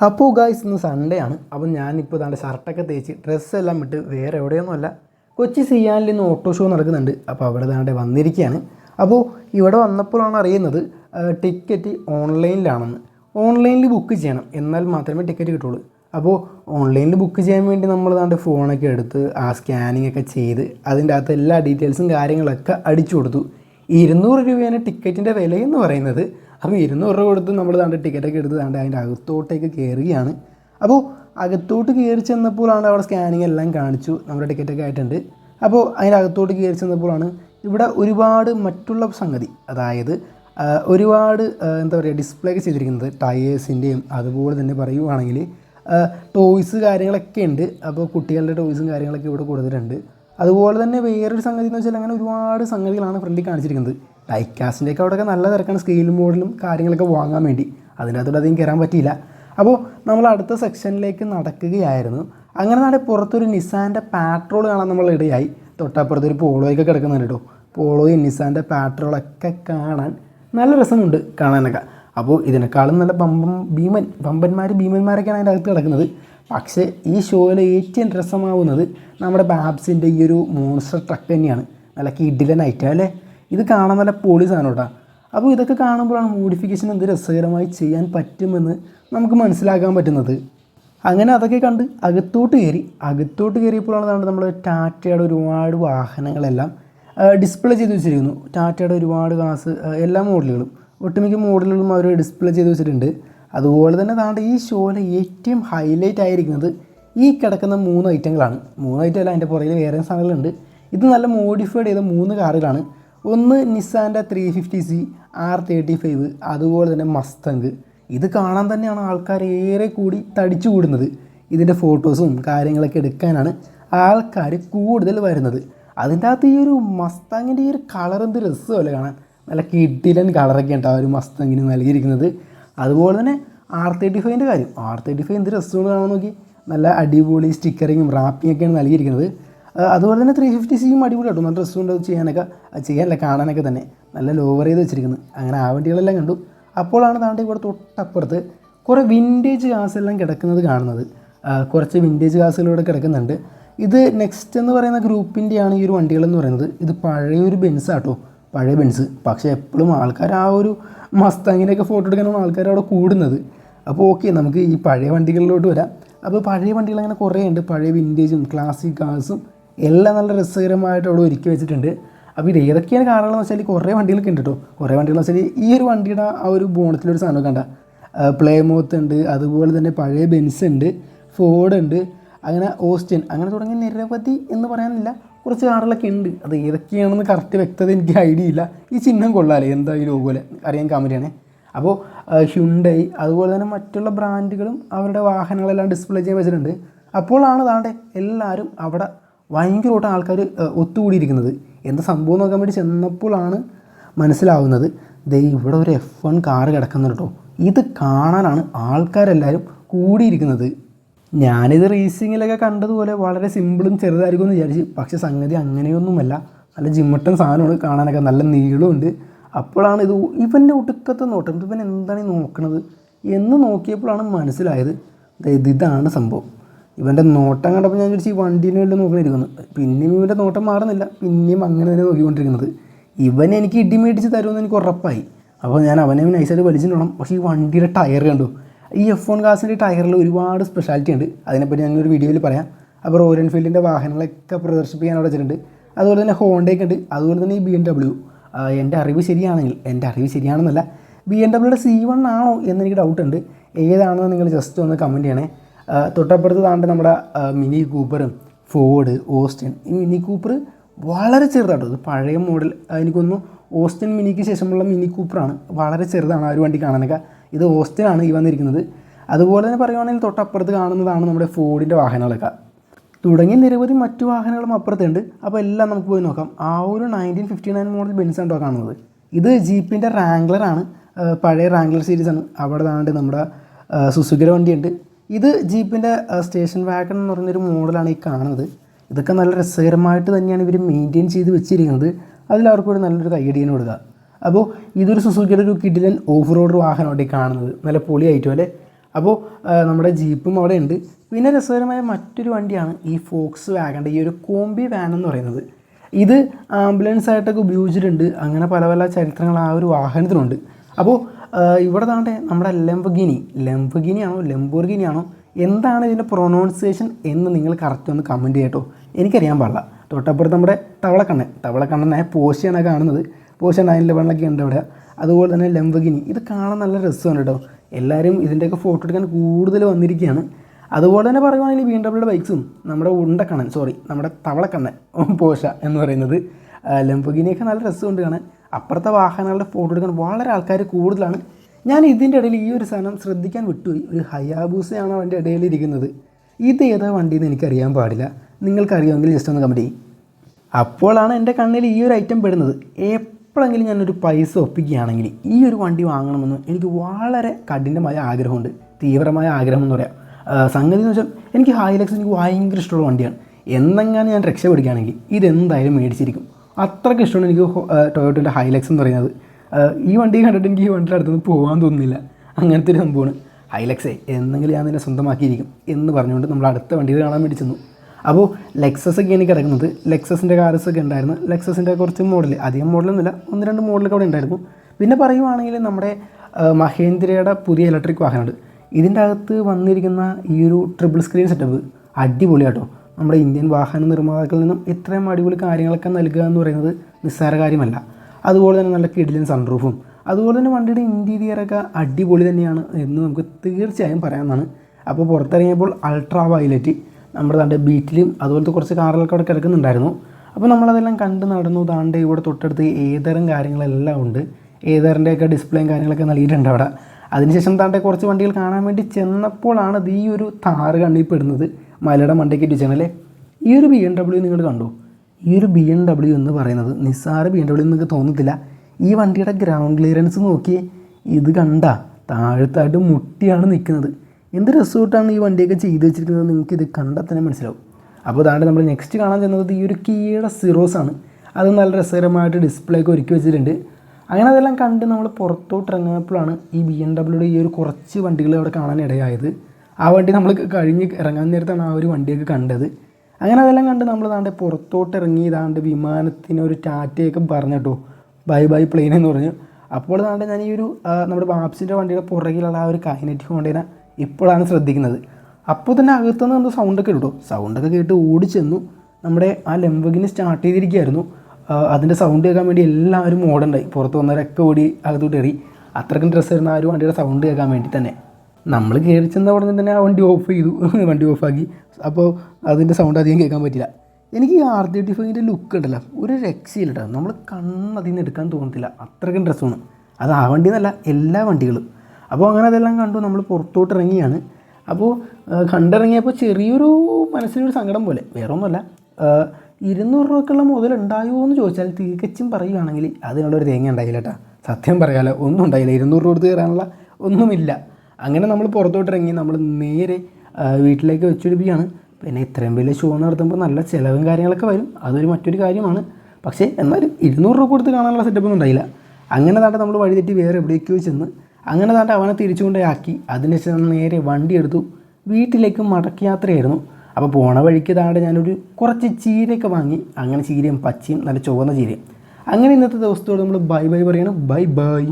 അപ്പോൾ ഗായ്സ് ഇന്ന് സൺഡേ ആണ്. അപ്പം ഞാനിപ്പോൾ ഇതാണ്ട് ഷർട്ടൊക്കെ തേച്ച് ഡ്രസ്സെല്ലാം ഇട്ട് വേറെ എവിടെയൊന്നുമല്ല കൊച്ചി സിയാനിൽ നിന്ന് ഓട്ടോ ഷോ നടക്കുന്നുണ്ട്. അപ്പോൾ അവിടെ ദാണ്ട് വന്നിരിക്കുകയാണ് അപ്പോൾ ഇവിടെ വന്നപ്പോഴാണ് അറിയുന്നത് ടിക്കറ്റ് ഓൺലൈനിലാണെന്ന് ഓൺലൈനിൽ ബുക്ക് ചെയ്യണം. എന്നാൽ മാത്രമേ ടിക്കറ്റ് കിട്ടുള്ളൂ. അപ്പോൾ ഓൺലൈനിൽ ബുക്ക് ചെയ്യാൻ വേണ്ടി നമ്മൾ ദാണ്ട് ഫോണൊക്കെ എടുത്ത് ആ സ്കാനിങ് ഒക്കെ ചെയ്ത് അതിന്റെ അകത്ത് എല്ലാ ഡീറ്റെയിൽസും കാര്യങ്ങളൊക്കെ അടിച്ചു കൊടുത്തു. ഇരുന്നൂറ് രൂപയാണ് ടിക്കറ്റിന്റെ വിലയെന്ന് പറയുന്നത്. അപ്പോൾ ഇരുന്നൂറ് രൂപ കൊടുത്ത് നമ്മൾ താണ്ട് ടിക്കറ്റൊക്കെ എടുത്ത് താണ്ട് അതിന്റെ അകത്തോട്ടേക്ക് കയറുകയാണ് അപ്പോൾ അകത്തോട്ട് കയറി ചെന്നപ്പോഴാണ് അവിടെ സ്കാനിങ് എല്ലാം കാണിച്ചു. നമ്മുടെ ടിക്കറ്റൊക്കെ ആയിട്ടുണ്ട്. അപ്പോൾ അതിന്റെ അകത്തോട്ട് കയറി ചെന്നപ്പോഴാണ് ഇവിടെ ഒരുപാട് മറ്റുള്ള സംഗതി. അതായത് ഒരുപാട് എന്താ പറയുക ഡിസ്പ്ലേ ഒക്കെ ചെയ്തിരിക്കുന്നത് ടയേഴ്സിന്റെയും അതുപോലെ തന്നെ പറയുവാണെങ്കിൽ ടോയ്സ് കാര്യങ്ങളൊക്കെ ഉണ്ട്. അപ്പോൾ കുട്ടികളുടെ ടോയ്സും കാര്യങ്ങളൊക്കെ ഇവിടെ കൊടുത്തിട്ടുണ്ട്. അതുപോലെ തന്നെ വേറൊരു സംഗതി എന്ന് വെച്ചാൽ അങ്ങനെ ഒരുപാട് സംഗതികളാണ് ഫ്രണ്ടിൽ കാണിച്ചിരിക്കുന്നത്. ഡൈക്കാസ്റ്റിന്റെ ഒക്കെ അവിടെയൊക്കെ നല്ല തിരക്കാണ്. സ്കെയിൽ മോഡലും കാര്യങ്ങളൊക്കെ വാങ്ങാൻ വേണ്ടി. അതിനകത്തോടെ അധികം കയറാൻ പറ്റിയില്ല. അപ്പോൾ നമ്മൾ അടുത്ത സെക്ഷനിലേക്ക് നടക്കുകയായിരുന്നു. അങ്ങനെ നാളെ പുറത്തൊരു നിസാന്റെ പാട്രോൾ കാണാൻ നമ്മൾ ഇടയായി. തൊട്ടപ്പുറത്ത് ഒരു പോളോയൊക്കെ കിടക്കുന്നുണ്ട് കേട്ടോ. പോളോയും നിസാന്റെ പാട്രോളൊക്കെ കാണാൻ നല്ല രസമുണ്ട് കാണാനൊക്കെ. അപ്പോൾ ഇതിനേക്കാളും നല്ല ബമ്പം ഭീമൻ ബമ്പന്മാർ ഭീമന്മാരൊക്കെയാണ് അതിന്റെ അകത്ത് കിടക്കുന്നത്. പക്ഷേ ഈ ഷോയിൽ ഏറ്റവും രസമാവുന്നത് നമ്മുടെ ബാബ്സിന്റെ ഈ ഒരു മോൺസ്റ്റർ ട്രക്ക് തന്നെയാണ്. നല്ല കിഡിലൻ ഐറ്റം അല്ലേ? ഇത് കാണാൻ നല്ല പൊളി സാധനം കേട്ടോ. അപ്പോൾ ഇതൊക്കെ കാണുമ്പോഴാണ് മോഡിഫിക്കേഷൻ എന്ത് രസകരമായി ചെയ്യാൻ പറ്റുമെന്ന് നമുക്ക് മനസ്സിലാക്കാൻ പറ്റുന്നത്. അങ്ങനെ അതൊക്കെ കണ്ട് അകത്തോട്ട് കയറി അകത്തോട്ട് കയറിയപ്പോഴാണ് നമ്മൾ ടാറ്റയുടെ ഒരുപാട് വാഹനങ്ങളെല്ലാം ഡിസ്പ്ലേ ചെയ്ത് വെച്ചിരിക്കുന്നു. ടാറ്റയുടെ ഒരുപാട് കാസ് എല്ലാ മോഡലുകളും ഒട്ടുമിക്ക മോഡലുകളും അവർ ഡിസ്പ്ലേ ചെയ്ത് വെച്ചിട്ടുണ്ട്. അതുപോലെ തന്നെ താണ്ട് ഈ ഷോയിലെ ഏറ്റവും ഹൈലൈറ്റ് ആയിരിക്കുന്നത് ഈ കിടക്കുന്ന മൂന്ന് ഐറ്റങ്ങളാണ് മൂന്ന് ഐറ്റം അല്ല അതിന്റെ പുറകിൽ വേറെ സാധനങ്ങളുണ്ട്. ഇത് നല്ല മോഡിഫൈഡ് ചെയ്ത മൂന്ന് കാറുകളാണ് ഒന്ന് നിസാന്റെ three fifty C R thirty five അതുപോലെ തന്നെ മസ്തങ്ക് ഇത് കാണാൻ തന്നെയാണ് ആൾക്കാർ ഏറെ കൂടി തടിച്ചു കൂടുന്നത്. ഇതിന്റെ ഫോട്ടോസും കാര്യങ്ങളൊക്കെ എടുക്കാനാണ് ആൾക്കാർ കൂടുതൽ വരുന്നത്. അതിന്റെ അകത്ത് ഈ ഒരു മസ്താങ്ങിന്റെ ഈ ഒരു കളർ എന്ത് രസമല്ലേ കാണാൻ. നല്ല കിഡിലൻ കളറൊക്കെ ഉണ്ട് ആ ഒരു മസ്തങ്ങിന് നൽകിയിരിക്കുന്നത്. അതുപോലെ തന്നെ ആർ തേർട്ടി ഫൈവിന്റെ കാര്യം. ആർ തേർട്ടി ഫൈവ് എന്ത് രസമാണ് കാണാൻ നോക്കി. നല്ല അടിപൊളി സ്റ്റിക്കറിങ്ങും റാപ്പിംഗ് ഒക്കെയാണ് നൽകിയിരിക്കുന്നത്. അതുപോലെ തന്നെ ത്രീ ഫിഫ്റ്റി സിയും അടിപൊളി കേട്ടോ നല്ല ഉണ്ടോ ചെയ്യാനൊക്കെ. ചെയ്യാനല്ല കാണാനൊക്കെ തന്നെ. നല്ല ലോവർ ചെയ്ത് വെച്ചിരിക്കുന്നത് അങ്ങനെ ആ വണ്ടികളെല്ലാം കണ്ടു. അപ്പോഴാണ് താണ്ടി ഇവിടെ തൊട്ടപ്പുറത്ത് കുറേ വിന്റേജ് കാസെല്ലാം കിടക്കുന്നത് കാണുന്നത്. കുറച്ച് വിന്റേജ് കാസുകളിവിടെ കിടക്കുന്നുണ്ട്. ഇത് നെക്സ്റ്റ് എന്ന് പറയുന്ന ഗ്രൂപ്പിന്റെയാണ് ഈ ഒരു വണ്ടികളെന്ന് പറയുന്നത്. ഇത് പഴയൊരു ബെൻസ് ആട്ടോ. പഴയ ബെൻസ് പക്ഷേ എപ്പോഴും ആൾക്കാർ ആ ഒരു മസ്താങ്ങിനെയൊക്കെ ഫോട്ടോ എടുക്കാനാണ് ആൾക്കാർ അവിടെ കൂടുന്നത്. അപ്പോൾ ഓക്കെ നമുക്ക് ഈ പഴയ വണ്ടികളിലോട്ട് വരാം. അപ്പോൾ പഴയ വണ്ടികൾ അങ്ങനെ കുറേ ഉണ്ട് പഴയ വിന്റേജും ക്ലാസിക് കാഴ്സും എല്ലാം നല്ല രസകരമായിട്ട് അവിടെ ഒരുക്കി വെച്ചിട്ടുണ്ട്. അപ്പോൾ ഇത് ഏതൊക്കെയാണ് കാറുകളെന്ന് വെച്ചാൽ കുറേ വണ്ടികളൊക്കെ ഉണ്ട് കേട്ടോ. കുറേ വണ്ടികളെന്ന് വെച്ചാൽ ഈ ഒരു വണ്ടിയുടെ ആ ഒരു ബോണത്തിലൊരു സാധനം കണ്ട. പ്ലേമോത്ത് ഉണ്ട് അതുപോലെ തന്നെ പഴയ ബെൻസ് ഉണ്ട് ഫോർഡ് ഉണ്ട് അങ്ങനെ ഓസ്റ്റിൻ അങ്ങനെ തുടങ്ങിയ നിരവധി എന്ന് പറയാനില്ല. കുറച്ച് കാറുകളൊക്കെ ഉണ്ട്. അത് ഏതൊക്കെയാണെന്ന് കറക്റ്റ് വ്യക്തത എനിക്ക് ഐഡിയ ഇല്ല. ഈ ചിഹ്നം കൊള്ളാലേ. എന്താ ഈ ലോഗോലെ അറിയാൻ കമന്റാണ് അപ്പോൾ ഹ്യുണ്ടൈ അതുപോലെ തന്നെ മറ്റുള്ള ബ്രാൻഡുകളും അവരുടെ വാഹനങ്ങളെല്ലാം ഡിസ്പ്ലേ ചെയ്യാൻ വെച്ചിട്ടുണ്ട്. അപ്പോഴാണ് താണ്ടെ എല്ലാവരും അവിടെ ഭയങ്കരമായിട്ട് ആൾക്കാർ ഒത്തുകൂടിയിരിക്കുന്നത്. എന്താ സംഭവം നോക്കാൻ വേണ്ടി ചെന്നപ്പോഴാണ് മനസ്സിലാവുന്നത്. ദേ ഇവിടെ ഒരു എഫ് വൺ കാറ് കിടക്കുന്നുണ്ട് കേട്ടോ. ഇത് കാണാനാണ് ആൾക്കാരെല്ലാവരും കൂടിയിരിക്കുന്നത്. ഞാനിത് റേസിങ്ങിലൊക്കെ കണ്ടതുപോലെ വളരെ സിമ്പിളും ചെറുതായിരിക്കും എന്ന് വിചാരിച്ച്. പക്ഷേ സംഗതി അങ്ങനെയൊന്നുമല്ല. നല്ല ജിമ്മട്ടൻ സാധനമാണ് കാണാനൊക്കെ. നല്ല നീളമുണ്ട്. അപ്പോഴാണ് ഇത് ഇവന്റെ ഒടുക്കത്തെ നോട്ടം. ഇവൻ എന്താണ് ഈ നോക്കണത് എന്ന് നോക്കിയപ്പോഴാണ് മനസ്സിലായത്. ഇതാണ് സംഭവം. ഇവന്റെ നോട്ടം കണ്ടപ്പോൾ ഞാൻ വിചാരിച്ചു ഈ വണ്ടീന്റെ വേണ്ടി നോക്കണിരിക്കുന്നു. പിന്നെയും ഇവന്റെ നോട്ടം മാറുന്നില്ല. പിന്നെയും അങ്ങനെ തന്നെ നോക്കിക്കൊണ്ടിരിക്കുന്നത്. ഇവൻ എനിക്ക് ഇടി മേടിച്ച് തരുമെന്ന് എനിക്ക് ഉറപ്പായി. അപ്പോൾ ഞാൻ അവനെ നൈസായിട്ട് വലിച്ചിട്ടുണ്ടോ പക്ഷേ ഈ വണ്ടിയുടെ ടയർ കണ്ടു? ഈ എഫ് വൺ കാസിന്റെ ടയറിൽ ഒരുപാട് സ്പെഷ്യാലിറ്റി ഉണ്ട്. അതിനെപ്പറ്റി ഞാനൊരു വീഡിയോയിൽ പറയാം. അപ്പോൾ റോയൽ എൻഫീൽഡിന്റെ വാഹനങ്ങളൊക്കെ പ്രദർശിപ്പിക്കാൻ അവിടെ വെച്ചിട്ടുണ്ട്. അതുപോലെ തന്നെ ഹോണ്ടയൊക്കെ ഉണ്ട്. അതുപോലെ തന്നെ ഈ ബി എം ഡബ്ല്യു എന്റെ അറിവ് ശരിയാണെങ്കിൽ എന്റെ അറിവ് ശരിയാണെന്നല്ല ബി എം ഡബ്ല്യുടെ സി വൺ ആണോ എന്നെനിക്ക് ഡൗട്ട് ഉണ്ട്. ഏതാണെന്ന് നിങ്ങൾ ജസ്റ്റ് ഒന്ന് കമന്റ് ചെയ്യണേ. തൊട്ടപ്പുറത്ത് താണ്ട് നമ്മുടെ മിനി കൂപ്പറും ഫോർഡ് ഓസ്റ്റിൻ. ഈ മിനി കൂപ്പർ വളരെ ചെറുതാട്ടോ ഇത് പഴയ മോഡൽ. എനിക്കൊന്നു ഓസ്റ്റിൻ മിനിക്ക് ശേഷമുള്ള മിനി കൂപ്പറാണ്. വളരെ ചെറുതാണ് ആ ഒരു വണ്ടി കാണാനൊക്കെ. ഇത് ഓസ്റ്റിനാണ് ഈ വന്നിരിക്കുന്നത്. അതുപോലെ തന്നെ പറയുവാണെങ്കിൽ തൊട്ടപ്പുറത്ത് കാണുന്നതാണ് നമ്മുടെ ഫോർഡിന്റെ വാഹനങ്ങളൊക്കെ. തുടങ്ങിയ നിരവധി മറ്റു വാഹനങ്ങളും അപ്പുറത്തുണ്ട്. അപ്പോൾ എല്ലാം നമുക്ക് പോയി നോക്കാം. ആ ഒരു nineteen fifty nine model Benz ആണ്ടോ കാണുന്നത്. ഇത് ജീപ്പിന്റെ റാംഗ്ലറാണ് പഴയ റാംഗ്ലർ സീരീസാണ് അവിടെ താണ്ട് നമ്മുടെ സുസുഗര വണ്ടിയുണ്ട്. ഇത് ജീപ്പിന്റെ സ്റ്റേഷൻ വാഗൺ എന്ന് പറഞ്ഞൊരു മോഡലാണ് ഈ കാണുന്നത്. ഇതൊക്കെ നല്ല രസകരമായിട്ട് തന്നെയാണ് ഇവർ മെയിന്റെയിൻ ചെയ്ത് വെച്ചിരിക്കുന്നത്. അതിലവർക്ക് ഒരു നല്ലൊരു കൈയടിയാണ് കൊടുക്കുക. അപ്പോൾ ഇതൊരു സുസുക്കിയുടെ ഒരു കിഡിലൻ ഓഫ് റോഡ് വാഹനമായിട്ട് കാണുന്നത്. നല്ല പൊളി ഐറ്റം അല്ലേ അപ്പോൾ നമ്മുടെ ജീപ്പും അവിടെ ഉണ്ട്. പിന്നെ രസകരമായ മറ്റൊരു വണ്ടിയാണ് ഈ ഫോക്സ് വാഗന്റെ ഈ ഒരു കോംബി വാൻ എന്ന് പറയുന്നത്. ഇത് ആംബുലൻസ് ആയിട്ടൊക്കെ ഉപയോഗിച്ചിട്ടുണ്ട്. അങ്ങനെ പല പല ചരിത്രങ്ങൾ ആ ഒരു വാഹനത്തിനുണ്ട്. അപ്പോൾ ഇവിടെ താണ്ടെ നമ്മുടെ ലംബഗിനി. ലംബഗിനിയാണോ ലംബോർഗിനിയാണോ? എന്താണ് ഇതിന്റെ പ്രൊനൗൺസിയേഷൻ എന്ന് നിങ്ങൾ കറക്റ്റ് ഒന്ന് കമന്റ് ചെയ്യട്ടോ. എനിക്കറിയാൻ പാടില്ല. തൊട്ടപ്പുറത്ത് നമ്മുടെ തവളക്കണ്ണൻ. തവളക്കണ്ണനായ പോഷ്യാണ് കാണുന്നത്. പോഷൻ അതിന്റെ വെള്ളമൊക്കെ ഉണ്ട് ഇവിടെ അതുപോലെ തന്നെ ലംബഗിനി. ഇത് കാണാൻ നല്ല രസമാണ് കേട്ടോ. എല്ലാവരും ഇതിന്റെയൊക്കെ ഫോട്ടോ എടുക്കാൻ കൂടുതൽ വന്നിരിക്കുകയാണ്. അതുപോലെ തന്നെ പറയുവാണെങ്കിൽ ബി എം ഡബ്ല്യൂടെ ബൈക്സും നമ്മുടെ ഉണ്ടക്കണ്ണൻ സോറി നമ്മുടെ തവളക്കണ്ണൻ പോഷ എന്ന് പറയുന്നത്. ലംബഗിനിയൊക്കെ നല്ല രസമുണ്ട് കാണാൻ. അപ്പുറത്തെ വാഹനങ്ങളുടെ ഫോട്ടോ എടുക്കാൻ വളരെ ആൾക്കാർ കൂടുതലാണ്. ഞാൻ ഇതിന്റെ ഇടയിൽ ഈ ഒരു സാധനം ശ്രദ്ധിക്കാൻ വിട്ടുപോയി. ഒരു ഹയാബൂസയാണ് അവന്റെ ഇടയിൽ ഇരിക്കുന്നത്? ഇത് ഏതാ വണ്ടി എന്ന് എനിക്കറിയാൻ പാടില്ല. നിങ്ങൾക്കറിയാമെങ്കിൽ ജസ്റ്റ് ഒന്ന് കമന്റ് ചെയ്യും. അപ്പോഴാണ് എന്റെ കണ്ണിൽ ഈ ഒരു ഐറ്റം പെടുന്നത്. എപ്പോഴെങ്കിലും ഞാനൊരു പൈസ ഒപ്പിക്കുകയാണെങ്കിൽ ഈ ഒരു വണ്ടി വാങ്ങണമെന്ന് എനിക്ക് വളരെ കഠിനമായ ആഗ്രഹമുണ്ട്. തീവ്രമായ ആഗ്രഹം എന്ന് പറയാം. സംഗതി എന്ന് വെച്ചാൽ എനിക്ക് ഹൈലക്സ് എനിക്ക് ഭയങ്കര ഇഷ്ടമുള്ള വണ്ടിയാണ്. എന്നെങ്ങാനും ഞാൻ രക്ഷപ്പെടുകയാണെങ്കിൽ ഇതെന്തായാലും മേടിച്ചിരിക്കും. അത്രയ്ക്ക് ഇഷ്ടമാണ് എനിക്ക് ടൊയോട്ടോന്റെ ഹൈലക്സ് എന്ന് പറയുന്നത്. ഈ വണ്ടി കണ്ടിട്ട് എനിക്ക് ഈ വണ്ടിയുടെ അടുത്തുനിന്ന് പോകാൻ തോന്നുന്നില്ല. അങ്ങനത്തെ ഒരു സംഭവമാണ്. ഹൈലക്സേ എന്നെങ്കിലും ഞാൻ നിന്നെ സ്വന്തമാക്കിയിരിക്കും എന്ന് പറഞ്ഞുകൊണ്ട് നമ്മൾ അടുത്ത വണ്ടിയിൽ കാണാൻ വേണ്ടി ചെന്നു. അപ്പോൾ ലെക്സസ് എനിക്ക് കിടക്കുന്നത്. ലെക്സസിന്റെ കാർസ് ഒക്കെ ഉണ്ടായിരുന്നു. ലെക്സസിന്റെ കുറച്ച് മോഡൽ അധികം മോഡലൊന്നുമില്ല ഒന്ന് രണ്ട് മോഡലൊക്കെ അവിടെ ഉണ്ടായിരുന്നു. പിന്നെ പറയുവാണെങ്കിൽ നമ്മുടെ മഹേന്ദ്രയുടെ പുതിയ ഇലക്ട്രിക് വാഹനമുണ്ട്. ഇതിന്റെ അകത്ത് വന്നിരിക്കുന്ന ഈ ഒരു ട്രിപ്പിൾ സ്ക്രീൻ സെറ്റപ്പ് അടിപൊളിയാട്ടോ. നമ്മുടെ ഇന്ത്യൻ വാഹന നിർമ്മാതാക്കളിൽ നിന്നും ഇത്രയും അടിപൊളി കാര്യങ്ങളൊക്കെ നൽകുക എന്ന് പറയുന്നത് നിസ്സാര കാര്യമല്ല. അതുപോലെ തന്നെ നല്ല കിടിലൻ സൺറൂഫും അതുപോലെ തന്നെ വണ്ടിയുടെ ഇന്റീരിയറൊക്കെ അടിപൊളി തന്നെയാണ് എന്ന് നമുക്ക് തീർച്ചയായും പറയാമെന്നാണ് അപ്പോൾ പുറത്തിറങ്ങിയപ്പോൾ അൾട്രാ വയലറ്റ് നമ്മുടെ തന്റെ ബീറ്റിലും അതുപോലത്തെ കുറച്ച് കാറുകളൊക്കെ അവിടെ കിടക്കുന്നുണ്ടായിരുന്നു. അപ്പോൾ നമ്മളതെല്ലാം കണ്ട് നടന്നു താണ്ട് ഇവിടെ തൊട്ടടുത്ത് ഏതരം കാര്യങ്ങളെല്ലാം ഉണ്ട്. ഏതറിന്റെയൊക്കെ ഡിസ്പ്ലേയും കാര്യങ്ങളൊക്കെ നൽകിയിട്ടുണ്ട് അവിടെ. അതിനുശേഷം താണ്ടെ കുറച്ച് വണ്ടികൾ കാണാൻ വേണ്ടി ചെന്നപ്പോഴാണ് ഈ ഒരു താറ് കണ്ണിൽ പെടുന്നത്. മലയുടെ മണ്ടയ്ക്ക് വെച്ചാണല്ലേ ഈ ഒരു ബി എം ഡബ്ല്യു നിങ്ങൾ കണ്ടു? ഈ ഒരു ബി എം ഡബ്ല്യു എന്ന് പറയുന്നത് നിസ്സാര ബി എം ഡബ്ല്യു നിങ്ങൾക്ക് തോന്നത്തില്ല. ഈ വണ്ടിയുടെ ഗ്രൗണ്ട് ക്ലിയറൻസ് നോക്കി ഇത് കണ്ട താഴത്തായിട്ട് മുട്ടിയാണ് നിൽക്കുന്നത്. എന്ത് റിസോർട്ടാണ് ഈ വണ്ടിയൊക്കെ ചെയ്ത് വെച്ചിരിക്കുന്നത് നിങ്ങൾക്ക് ഇത് കണ്ടാൽ തന്നെ മനസ്സിലാവും. അപ്പോൾ അതാണ്ട് നമ്മൾ നെക്സ്റ്റ് കാണാൻ ചെന്നത് ഈ ഒരു കീയുടെ സിറോസ് ആണ്. അത് നല്ല രസകരമായിട്ട് ഡിസ്പ്ലേ ഒക്കെ ഒരുക്കി വെച്ചിട്ടുണ്ട്. അങ്ങനെ അതെല്ലാം കണ്ട് നമ്മൾ പുറത്തോട്ട് ഇറങ്ങിയപ്പോഴാണ് ഈ ബി എം ഡബ്ല്യൂടെ ഈ ഒരു കുറച്ച് വണ്ടികൾ അവിടെ കാണാൻ ഇടയായത് ആ വണ്ടി നമ്മൾ കഴിഞ്ഞ് ഇറങ്ങാൻ നേരത്താണ് ആ ഒരു വണ്ടിയൊക്കെ കണ്ടത്. അങ്ങനെ അതെല്ലാം കണ്ട് നമ്മൾ താണ്ട് പുറത്തോട്ട് ഇറങ്ങി ഇതാണ്ട് വിമാനത്തിന് ഒരു ടാറ്റയൊക്കെ പറഞ്ഞിട്ടോ ബൈ ബൈ പ്ലെയിൻ എന്ന് പറഞ്ഞു. അപ്പോൾ താണ്ട് ഞാൻ ഈ ഒരു നമ്മുടെ ബാപ്സിന്റെ വണ്ടിയുടെ പുറകിലുള്ള ആ ഒരു കൈനറ്റിക് ഹോണ്ടേനെ ഇപ്പോഴാണ് ശ്രദ്ധിക്കുന്നത്. അപ്പോൾ തന്നെ അകത്തുനിന്ന് എന്തോ സൗണ്ടൊക്കെ കേട്ടോ. സൗണ്ടൊക്കെ കേട്ട് ഓടിച്ചെന്നു ചെന്നു. നമ്മുടെ ആ ലെമ്പകിന് സ്റ്റാർട്ട് ചെയ്തിരിക്കുകയായിരുന്നു. അതിന്റെ സൗണ്ട് കേൾക്കാൻ വേണ്ടി എല്ലാവരും ഓടണ്ടായി. പുറത്ത് വന്നവരൊക്കെ ഓടി അകത്തോട്ട് കയറി. അത്രയ്ക്കും ഡ്രസ്സ് വരുന്ന ആ ഒരു വണ്ടിയുടെ സൗണ്ട് കേൾക്കാൻ വേണ്ടി തന്നെ. നമ്മൾ കയറി ചെന്ന ഉടനെ തന്നെ ആ വണ്ടി ഓഫ് ചെയ്തു. വണ്ടി ഓഫാക്കി അപ്പോൾ അതിന്റെ സൗണ്ട് അധികം കേൾക്കാൻ പറ്റില്ല. എനിക്ക് ആർ തേർട്ടി ഫൈവിന്റെ ലുക്ക് ഉണ്ടല്ലോ ഒരു രക്ഷയില്ല കേട്ടോ നമ്മൾ കണ്ണതിൽ നിന്ന് എടുക്കാൻ തോന്നത്തില്ല. അത്രയ്ക്കും ഡ്രസ്സാണ് അത് ആ വണ്ടി എന്നല്ല എല്ലാ വണ്ടികളും. അപ്പോൾ അങ്ങനെ അതെല്ലാം കണ്ടു നമ്മൾ പുറത്തോട്ട് ഇറങ്ങിയാണ് അപ്പോൾ കണ്ടിറങ്ങിയപ്പോൾ ചെറിയൊരു മനസ്സിനൊരു സങ്കടം പോലെ. വേറെ ഒന്നുമല്ല ഇരുന്നൂറ് രൂപക്കുള്ള മുതൽ ഉണ്ടായോ എന്ന് ചോദിച്ചാൽ തികച്ചും പറയുകയാണെങ്കിൽ അതിനുള്ളൊരു രേഖ ഉണ്ടായില്ല കേട്ടോ സത്യം പറയാമല്ലോ ഒന്നും ഉണ്ടായില്ല. ഇരുന്നൂറ് രൂപ കൊടുത്ത് കയറാനുള്ള ഒന്നുമില്ല. അങ്ങനെ നമ്മൾ പുറത്തോട്ടിറങ്ങി നമ്മൾ നേരെ വീട്ടിലേക്ക് വെച്ചൊരുപ്പിക്കുകയാണ്. പിന്നെ ഇത്രയും വലിയ ഷോ നടത്തുമ്പോൾ നല്ല ചിലവും കാര്യങ്ങളൊക്കെ വരും. അതൊരു മറ്റൊരു കാര്യമാണ്. പക്ഷേ എന്നാലും ഇരുന്നൂറ് രൂപ കൊടുത്ത് കാണാനുള്ള സെറ്റപ്പ് ഒന്നും ഉണ്ടായില്ല. അങ്ങനെ താണ്ട് നമ്മൾ വഴി തെറ്റി വേറെ എവിടേക്കോ ചെന്ന് അങ്ങനെ താണ്ട് അവനെ തിരിച്ചുകൊണ്ടാക്കി അതിനുശേഷം നേരെ വണ്ടി എടുത്തു. വീട്ടിലേക്ക് മടക്കി യാത്രയായിരുന്നു. അപ്പോൾ പോണ വഴിക്ക് താണ്ട് ഞാനൊരു കുറച്ച് ചീരയൊക്കെ വാങ്ങി. അങ്ങനെ ചീരയും പച്ചയും നല്ല ചുവന്ന ചീരയും. അങ്ങനെ ഇന്നത്തെ ദിവസത്തോട് നമ്മൾ ബൈ ബൈ പറയണം. Bye bye